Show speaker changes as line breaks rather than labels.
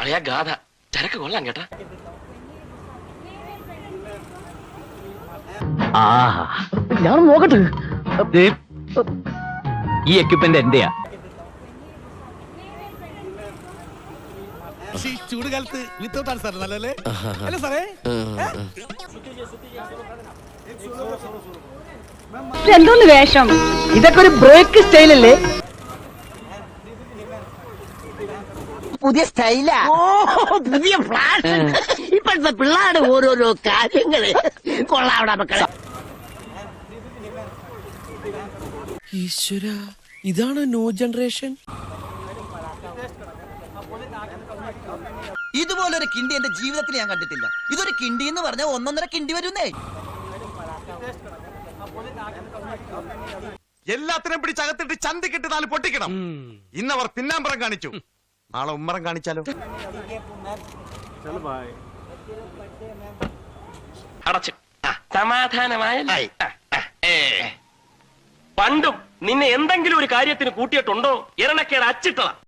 അളിയാ ഗാഥ ചരക്ക് കൊള്ളാം കേട്ടാ.
ഞാൻ നോക്കട്ടെ. ഈ എക്യുപ്മെന്റ് എന്റെയാ.
ചൂട് കാലത്ത് വിത്തൗട്ട് ആണ് സാർ നല്ലല്ലേ അല്ലേ സാറേ?
എന്തോന്ന് വേഷം?
ഇതൊക്കെ ഒരു ബ്രേക്ക് സ്റ്റൈലല്ലേ?
പുതിയ സ്റ്റൈലാ ഓ പുതിയ ഫ്ലാഷ് ഇപ്പോഴത്തെ പിള്ളേരുടെ ഓരോരോ കാര്യങ്ങൾ കൊള്ളാവിടെ മക്കളെ.
ഈശ്വര ഇതാണ് ന്യൂ ജനറേഷൻ
ഇതുപോലൊരു കിണ്ടി എന്റെ ജീവിതത്തിൽ ഞാൻ കണ്ടിട്ടില്ല. ഇതൊരു കിണ്ടി എന്ന് പറഞ്ഞാൽ ഒന്നൊന്നര കിണ്ടി വരുന്നേ.
എല്ലാത്തിനും പിടിച്ചകത്തിട്ട് ചന്തിക്കിട്ട് നാല് പൊട്ടിക്കണം. ഇന്നവർ പിന്നാമ്പറം കാണിച്ചു. നാളെ ഉമ്മറം കാണിച്ചാലോ?
അടച്ചു. സമാധാനമായ പണ്ടും നിന്നെ എന്തെങ്കിലും ഒരു കാര്യത്തിന് കൂട്ടിയിട്ടുണ്ടോ? ഇരണക്കേട് അച്ചിട്ടതാ